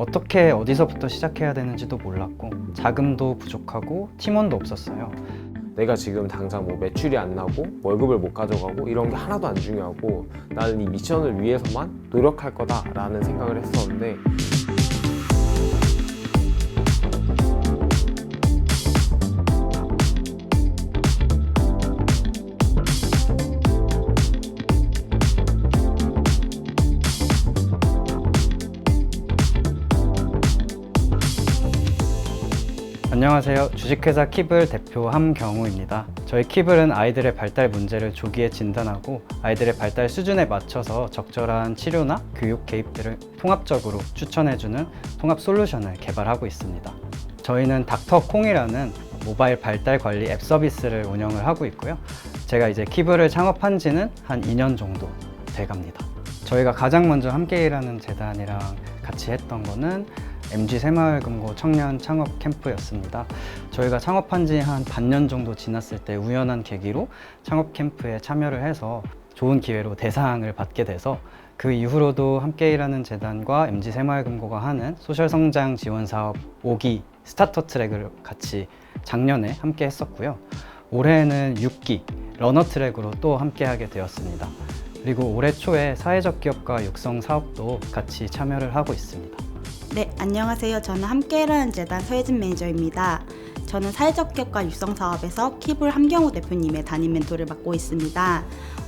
어떻게 어디서부터 시작해야 되는지도 몰랐고 자금도 부족하고 팀원도 없었어요. 내가 지금 당장 뭐 매출이 안 나고 월급을 못 가져가고 이런 게 하나도 안 중요하고 나는 이 미션을 위해서만 노력할 거다라는 생각을 했었는데 안녕하세요. 주식회사 킵을 대표 함경우입니다. 저희 킵을은 아이들의 발달 문제를 조기에 진단하고 아이들의 발달 수준에 맞춰서 적절한 치료나 교육 개입들을 통합적으로 추천해주는 통합 솔루션을 개발하고 있습니다. 저희는 닥터콩이라는 모바일 발달 관리 앱 서비스를 운영을 하고 있고요. 제가 이제 킵을 창업한 지는 한 2년 정도 돼 갑니다. 저희가 가장 먼저 함께 일하는 재단이랑 같이 했던 거는 MG 새마을금고 청년 창업 캠프였습니다. 저희가 창업한 지 한 반년 정도 지났을 때 우연한 계기로 창업 캠프에 참여를 해서 좋은 기회로 대상을 받게 돼서 그 이후로도 함께 일하는 재단과 MG 새마을금고가 하는 소셜 성장 지원 사업 5기 스타터 트랙을 같이 작년에 함께 했었고요. 올해는 6기 러너 트랙으로 또 함께 하게 되었습니다. 그리고 올해 초에 사회적 기업가 육성 사업도 같이 참여를 하고 있습니다. 네, 안녕하세요. 저는 함께라는 재단 서혜진 매니저입니다. 저는 사회적 기업가 육성 사업에서 킵을 함경호 대표님의 담임 멘토를 맡고 있습니다.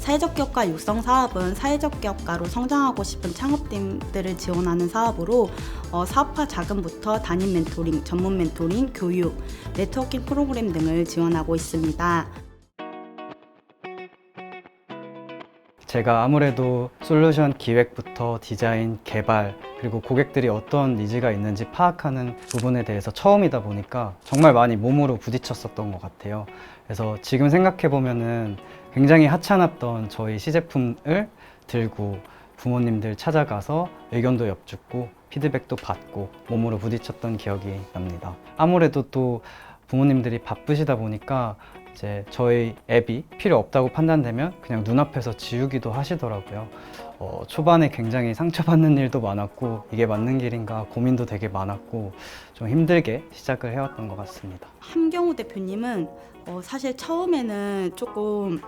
사회적 기업가 육성 사업은 사회적 기업가로 성장하고 싶은 창업팀들을 지원하는 사업으로 어, 사업화 자금부터 담임 멘토링, 전문 멘토링, 교육, 네트워킹 프로그램 등을 지원하고 있습니다. 제가 아무래도 솔루션 기획부터 디자인, 개발, 그리고 고객들이 어떤 니즈가 있는지 파악하는 부분에 대해서 처음이다 보니까 정말 많이 몸으로 부딪혔었던 것 같아요. 그래서 지금 생각해 보면은 굉장히 하찮았던 저희 시제품을 들고 부모님들 찾아가서 의견도 엿듣고 피드백도 받고 몸으로 부딪혔던 기억이 납니다. 아무래도 또 부모님들이 바쁘시다 보니까 이제 저희 앱이 필요 없다고 판단되면 그냥 눈앞에서 지우기도 하시더라고요. 어, 초반에 굉장히 상처받는 일도 많았고 이게 맞는 길인가 고민도 되게 많았고 좀 힘들게 시작을 해왔던 것 같습니다. 함경호 대표님은 어, 사실 처음에는 조금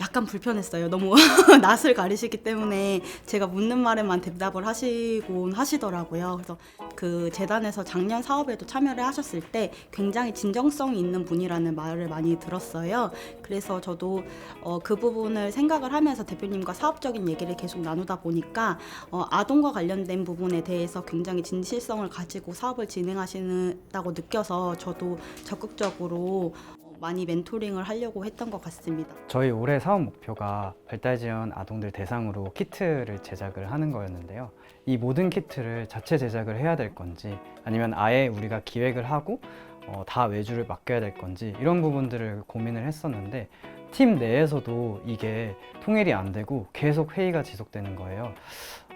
약간 불편했어요. 너무 낯을 가리시기 때문에 제가 묻는 말에만 대답을 하시곤 하시더라고요. 그래서 그 재단에서 작년 사업에도 참여를 하셨을 때 굉장히 진정성이 있는 분이라는 말을 많이 들었어요. 그래서 저도 어, 그 부분을 생각을 하면서 대표님과 사업적인 얘기를 계속 나누다 보니까 어, 아동과 관련된 부분에 대해서 굉장히 진실성을 가지고 사업을 진행하시는다고 느껴서 저도 적극적으로 어, 많이 멘토링을 하려고 했던 것 같습니다. 저희 올해 사업 목표가 발달지원 아동들 대상으로 키트를 제작을 하는 거였는데요. 이 모든 키트를 자체 제작을 해야 될 건지 아니면 아예 우리가 기획을 하고 어, 다 외주를 맡겨야 될 건지 이런 부분들을 고민을 했었는데 팀 내에서도 이게 통일이 안 되고 계속 회의가 지속되는 거예요.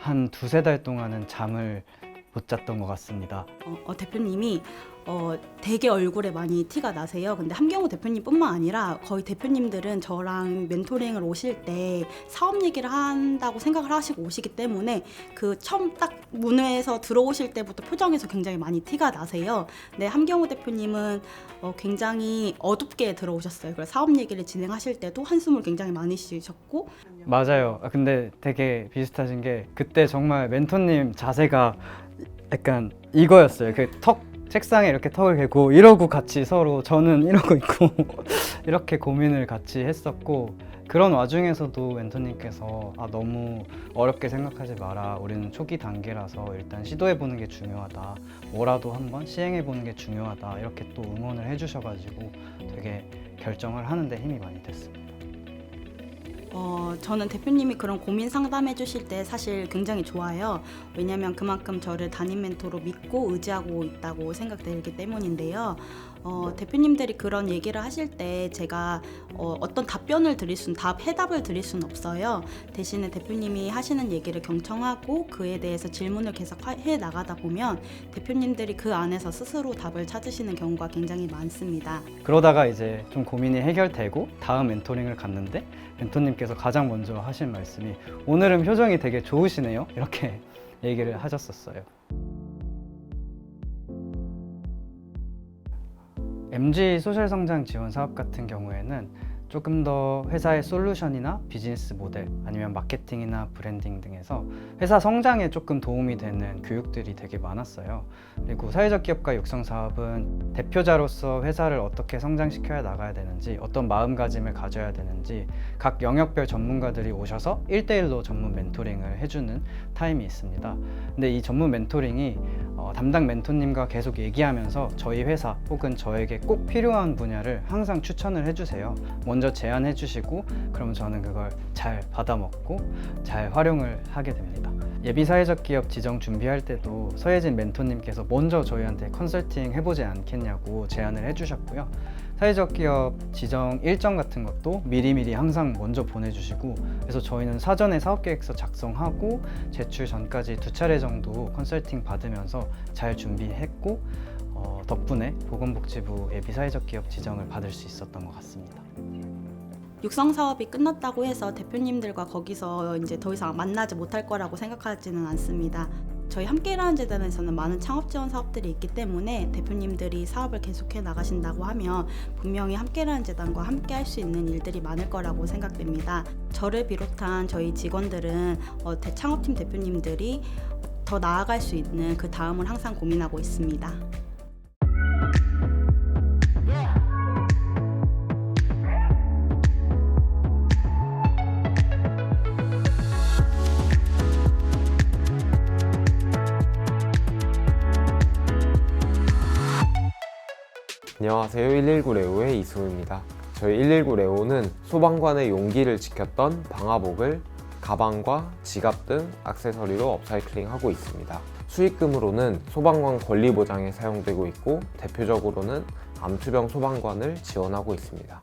한 두세 달 동안은 잠을 못 잤던 것 같습니다. 어, 어, 대표님이 어, 되게 얼굴에 많이 티가 나세요. 근데 함경호 대표님뿐만 아니라 거의 대표님들은 저랑 멘토링을 오실 때 사업 얘기를 한다고 생각을 하시고 오시기 때문에 그 처음 딱 문외에서 들어오실 때부터 표정에서 굉장히 많이 티가 나세요. 근데 함경호 대표님은 어, 굉장히 어둡게 들어오셨어요. 그래서 사업 얘기를 진행하실 때도 한숨을 굉장히 많이 쉬셨고 맞아요. 아, 근데 되게 비슷하신 게 그때 정말 멘토님 자세가 약간 이거였어요. 그 턱 책상에 이렇게 턱을 개고 이러고 같이 서로 저는 이러고 있고 이렇게 고민을 같이 했었고 그런 와중에서도 멘토님께서 아 너무 어렵게 생각하지 마라. 우리는 초기 단계라서 일단 시도해 보는 게 중요하다. 뭐라도 한번 시행해 보는 게 중요하다. 이렇게 또 응원을 해주셔가지고 되게 결정을 하는데 힘이 많이 됐습니다. 어, 저는 대표님이 그런 고민 상담해 주실 때 사실 굉장히 좋아요. 왜냐하면 그만큼 저를 담임 멘토로 믿고 의지하고 있다고 생각되기 때문인데요. 어, 대표님들이 그런 얘기를 하실 때 제가 어, 어떤 답변을 드릴 수는 답 해답을 드릴 수는 없어요. 대신에 대표님이 하시는 얘기를 경청하고 그에 대해서 질문을 계속 하- 해 나가다 보면 대표님들이 그 안에서 스스로 답을 찾으시는 경우가 굉장히 많습니다. 그러다가 이제 좀 고민이 해결되고 다음 멘토링을 갔는데 멘토님께서 가장 먼저 하신 말씀이 오늘은 표정이 되게 좋으시네요 이렇게 얘기를 하셨었어요 MG 소셜 성장 지원 사업 같은 경우에는 조금 더 회사의 솔루션이나 비즈니스 모델 아니면 마케팅이나 브랜딩 등에서 회사 성장에 조금 도움이 되는 교육들이 되게 많았어요. 그리고 사회적 기업가 육성 사업은 대표자로서 회사를 어떻게 성장시켜야 나가야 되는지 어떤 마음가짐을 가져야 되는지 각 영역별 전문가들이 오셔서 1대1로 전문 멘토링을 해주는 타임이 있습니다. 근데 이 전문 멘토링이 어, 담당 멘토님과 계속 얘기하면서 저희 회사 혹은 저에게 꼭 필요한 분야를 항상 추천을 해주세요. 먼저 제안해 주시고 그러면 저는 그걸 잘 받아먹고 잘 활용을 하게 됩니다. 예비 사회적 기업 지정 준비할 때도 서예진 멘토님께서 먼저 저희한테 컨설팅 해보지 않겠냐고 제안을 해주셨고요. 사회적 기업 지정 일정 같은 것도 미리미리 항상 먼저 보내주시고 그래서 저희는 사전에 사업 계획서 작성하고 제출 전까지 두 차례 정도 컨설팅 받으면서 잘 준비했고 어, 덕분에 보건복지부 예비 사회적 기업 지정을 받을 수 있었던 것 같습니다. 육성 사업이 끝났다고 해서 대표님들과 거기서 이제 더 이상 만나지 못할 거라고 생각하지는 않습니다. 저희 함께라는 재단에서는 많은 창업 지원 사업들이 있기 때문에 대표님들이 사업을 계속해 나가신다고 하면 분명히 함께라는 재단과 함께 할 수 있는 일들이 많을 거라고 생각됩니다. 저를 비롯한 저희 직원들은 어, 대- 창업팀 대표님들이 더 나아갈 수 있는 그 다음을 항상 고민하고 있습니다. 안녕하세요. 119 레오의 이승우입니다. 저희 119 레오는 소방관의 용기를 지켰던 방화복을 가방과 지갑 등 액세서리로 업사이클링하고 있습니다. 수익금으로는 소방관 권리 보장에 사용되고 있고 대표적으로는 암투병 소방관을 지원하고 있습니다.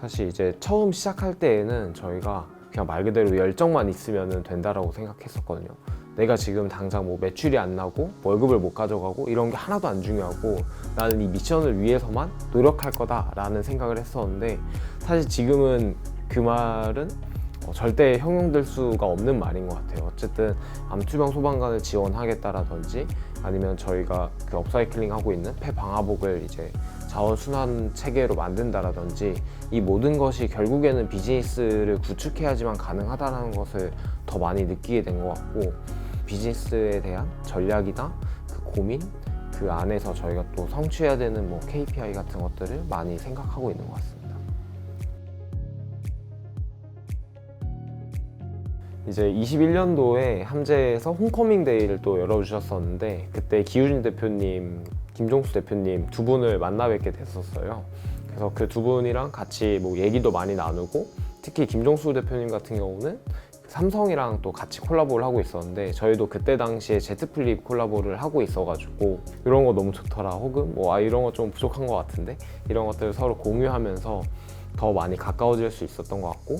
사실 이제 처음 시작할 때에는 저희가 그냥 말 그대로 열정만 있으면 된다라고 생각했었거든요. 내가 지금 당장 뭐 매출이 안 나고 월급을 못 가져가고 이런 게 하나도 안 중요하고 나는 이 미션을 위해서만 노력할 거다라는 생각을 했었는데 사실 지금은 그 말은 어, 절대 형용될 수가 없는 말인 것 같아요. 어쨌든 암투병 소방관을 지원하겠다라든지 아니면 저희가 그 업사이클링 하고 있는 폐방화복을 이제 자원순환 체계로 만든다라든지 이 모든 것이 결국에는 비즈니스를 구축해야지만 가능하다는 것을 더 많이 느끼게 된 것 같고 비즈니스에 대한 전략이나 그 고민 그 안에서 저희가 또 성취해야 되는 뭐 KPI 같은 것들을 많이 생각하고 있는 것 같습니다. 이제 21년도에 함재에서 홈커밍 데이를 또 열어주셨었는데 그때 기훈 대표님, 김종수 대표님 두 분을 만나 뵙게 됐었어요. 그래서 그 두 분이랑 같이 뭐 얘기도 많이 나누고 특히 김종수 대표님 같은 경우는 삼성이랑 또 같이 콜라보를 하고 있었는데 저희도 그때 당시에 제트플립 콜라보를 하고 있어가지고 이런 거 너무 좋더라 혹은 뭐 아 이런 거 좀 부족한 것 같은데 이런 것들을 서로 공유하면서 더 많이 가까워질 수 있었던 것 같고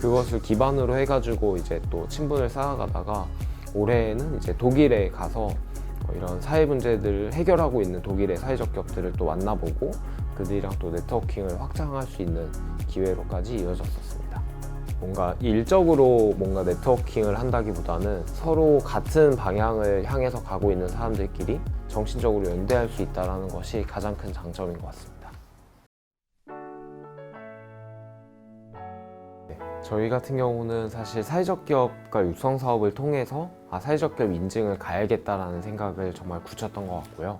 그것을 기반으로 해가지고 이제 또 친분을 쌓아가다가 올해는 이제 독일에 가서 어, 이런 사회 문제들을 해결하고 있는 독일의 사회적 기업들을 또 만나보고 그들이랑 또 네트워킹을 확장할 수 있는 기회로까지 이어졌었습니다. 뭔가 일적으로 뭔가 네트워킹을 한다기보다는 서로 같은 방향을 향해서 가고 있는 사람들끼리 정신적으로 연대할 수 있다는 것이 가장 큰 장점인 것 같습니다. 네, 저희 같은 경우는 사실 사회적 기업과 육성 사업을 통해서 아, 사회적 기업 인증을 가야겠다라는 생각을 정말 굳혔던 것 같고요.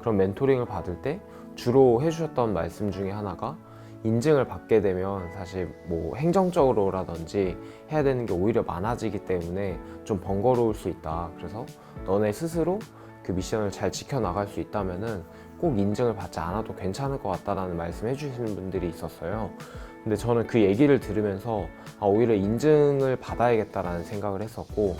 그런 멘토링을 받을 때 주로 해주셨던 말씀 중에 하나가 인증을 받게 되면 사실 뭐 행정적으로라든지 해야 되는 게 오히려 많아지기 때문에 좀 번거로울 수 있다. 그래서 너네 스스로 그 미션을 잘 지켜나갈 수 있다면은 꼭 인증을 받지 않아도 괜찮을 것 같다라는 말씀 해 주시는 분들이 있었어요. 근데 저는 그 얘기를 들으면서 아, 오히려 인증을 받아야겠다라는 생각을 했었고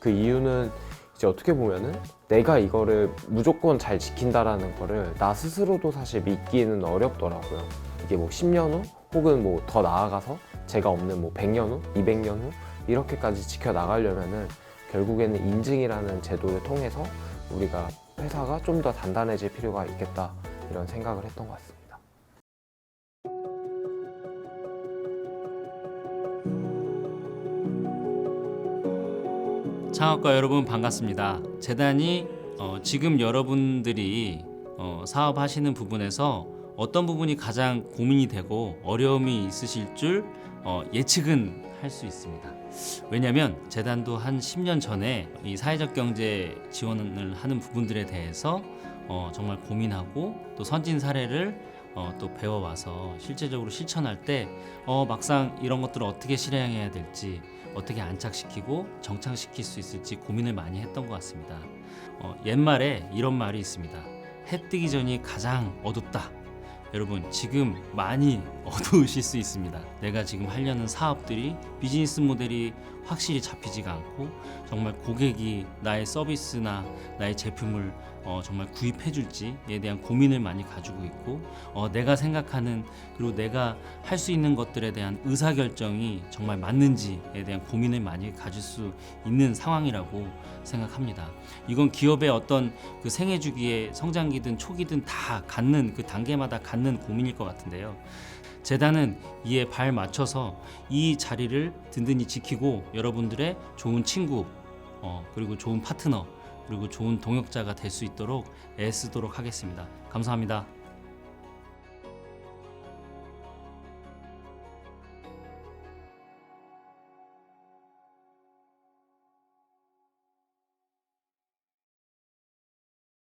그 이유는 이제 어떻게 보면은 내가 이거를 무조건 잘 지킨다라는 거를 나 스스로도 사실 믿기는 어렵더라고요. 이게 뭐 10년 후 혹은 뭐 더 나아가서 제가 없는 뭐 100년 후, 200년 후 이렇게까지 지켜 나가려면은 결국에는 인증이라는 제도를 통해서 우리가 회사가 좀 더 단단해질 필요가 있겠다 이런 생각을 했던 것 같습니다. 창업가 여러분 반갑습니다. 재단이 어, 지금 여러분들이 어, 사업하시는 부분에서 어떤 부분이 가장 고민이 되고 어려움이 있으실 줄 어, 예측은 할 수 있습니다. 왜냐하면 재단도 한 10년 전에 이 사회적 경제 지원을 하는 부분들에 대해서 어, 정말 고민하고 또 선진 사례를 어, 또 배워와서 실제적으로 실천할 때 어, 막상 이런 것들을 어떻게 실행해야 될지 어떻게 안착시키고 정착시킬 수 있을지 고민을 많이 했던 것 같습니다. 어, 옛말에 이런 말이 있습니다. 해 뜨기 전이 가장 어둡다. 여러분 지금 많이 어두우실 수 있습니다. 내가 지금 하려는 사업들이 비즈니스 모델이 확실히 잡히지가 않고 정말 고객이 나의 서비스나 나의 제품을 어, 정말 구입해 줄지에 대한 고민을 많이 가지고 있고 어, 내가 생각하는 그리고 내가 할 수 있는 것들에 대한 의사 결정이 정말 맞는지에 대한 고민을 많이 가질 수 있는 상황이라고 생각합니다. 이건 기업의 어떤 그 생애 주기에 성장기든 초기든 다 갖는 그 단계마다 갖는 고민일 것 같은데요. 재단은 이에 발 맞춰서 이 자리를 든든히 지키고 여러분들의 좋은 친구 어, 그리고 좋은 파트너 그리고 좋은 동역자가 될 수 있도록 애쓰도록 하겠습니다. 감사합니다.